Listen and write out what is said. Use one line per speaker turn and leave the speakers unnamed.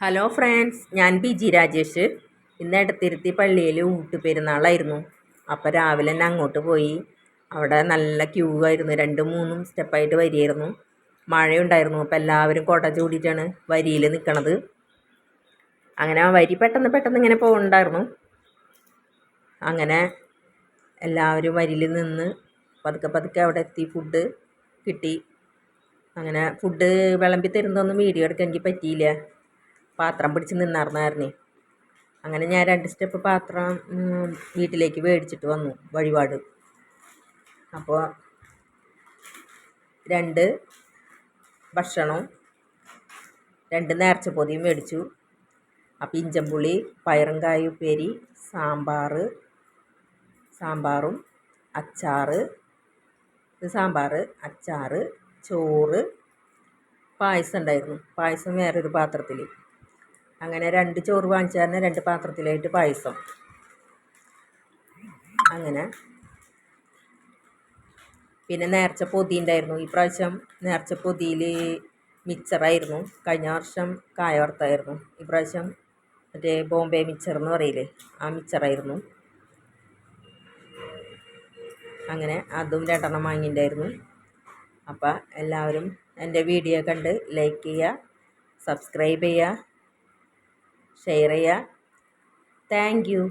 Hello friends ഞാൻ ബിജി രാജേഷ്. ഇന്ന് എടത്തിരുത്തി പള്ളിയിൽ ഊട്ടുപെരുന്നാളായിരുന്നു അപ്പോൾ രാവിലെ തന്നെ അങ്ങോട്ട് പോയി. അവിടെ നല്ല ക്യൂ ആയിരുന്നു. രണ്ടും മൂന്നും സ്റ്റെപ്പായിട്ട് വരിയായിരുന്നു മഴയുണ്ടായിരുന്നു. അപ്പോൾ എല്ലാവരും കോട്ട ചൂടിയിട്ടാണ് വരിയിൽ നിൽക്കണത് അങ്ങനെ ആ വരി പെട്ടെന്ന് പെട്ടെന്ന് ഇങ്ങനെ പോകുന്നുണ്ടായിരുന്നു അങ്ങനെ എല്ലാവരും വരിയിൽ നിന്ന് പതുക്കെ പതുക്കെ അവിടെ എത്തി. ഫുഡ് കിട്ടി. അങ്ങനെ ഫുഡ് വിളമ്പി തരുന്നതൊന്നും വീഡിയോ എടുക്കാൻ എനിക്ക് പറ്റിയില്ല. പാത്രം പിടിച്ച് നിന്നാർന്നായിരുന്നേ. അങ്ങനെ ഞാൻ രണ്ട് സ്റ്റെപ്പ് പാത്രം വീട്ടിലേക്ക് മേടിച്ചിട്ട് വന്നു വഴിപാട്. അപ്പോൾ രണ്ട് ഭക്ഷണവും രണ്ട് നേർച്ച പൊതിയും മേടിച്ചു. അപ്പോൾ ഇഞ്ചമ്പുളി പയറുംകായ ഉപ്പേരി സാമ്പാർ സാമ്പാറും അച്ചാറ് സാമ്പാർ അച്ചാറ് ചോറ് പായസം ഉണ്ടായിരുന്നു. പായസം വേറൊരു പാത്രത്തിൽ അങ്ങനെ രണ്ട് ചോറ് വാങ്ങിച്ചു തന്നെ രണ്ട് പാത്രത്തിലായിട്ട് പായസം. അങ്ങനെ. പിന്നെ നേർച്ച പൊതി ഉണ്ടായിരുന്നു. ഈ പ്രാവശ്യം നേർച്ച പൊതിയിൽ മിച്ചറായിരുന്നു കഴിഞ്ഞ വർഷം കായ വറുത്തായിരുന്നു. ഈ പ്രാവശ്യം മറ്റേ ബോംബെ മിച്ചർ എന്ന് പറയില്ലേ ആ മിച്ചറായിരുന്നു അങ്ങനെ അതും രണ്ടെണ്ണം വാങ്ങിയിട്ടുണ്ടായിരുന്നു. അപ്പോൾ എല്ലാവരും എന്റെ വീഡിയോ കണ്ട് ലൈക്ക് ചെയ്യുക സബ്സ്ക്രൈബ് ചെയ്യുക. ഷെയർ ചെയ്യുക താങ്ക് യു